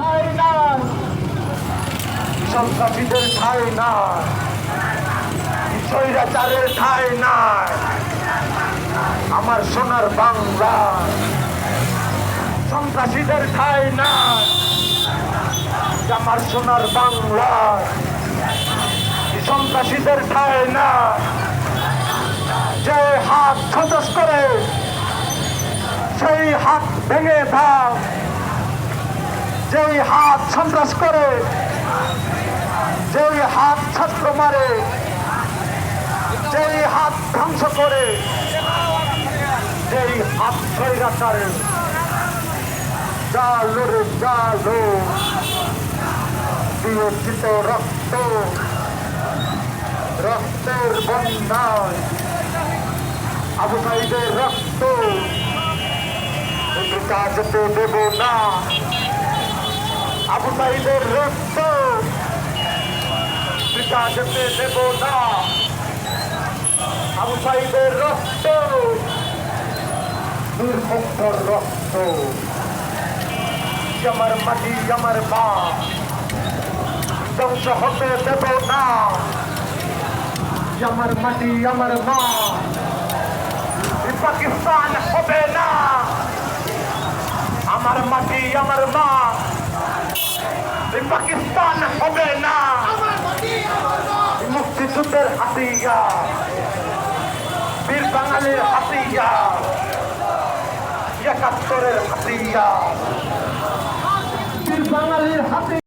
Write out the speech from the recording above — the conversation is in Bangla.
ঠাই নাই সন্ত্রাসীদের ঠাই নাই স্বৈরাচারের ঠাই নাই আমার সোনার বাংলা। সন্ত্রাসীদের ঠাই নাই আমার সোনার বাংলা। সন্ত্রাসীদের ঠাই না যে হাত সন্ত্রাস করে, সেই হাত ভেঙে দাও। যেই হাত সন্ত্রাস করে, যেই হাত ছাত্র মারে, যেই হাত ধ্বংস করে, যেই হাত স্বৈরাচারে জালো রে জালো বিয়োজিত রক্ত, রক্তের বন্যায় আবু সাইদের রক্ত কাজতে দেব না। আবু সাইদের রক্ত কাজতে দেব না। আবু সাইদের রক্ত। নির্মুক্তর রক্ত। আমার মাটি আমার মা। ধ্বংস হতে দেব না। আমার মাটি আমার মা। পাকিস্তান হবে না। আমার মাটি আমার মা। পাকিস্তান হবে না। মুক্তিযুদ্ধের হাতিয়া। বীর বাঙালির হাতিয়া। একাত্তরের হাতিয়া। বীর বাঙালির হাতিয়া।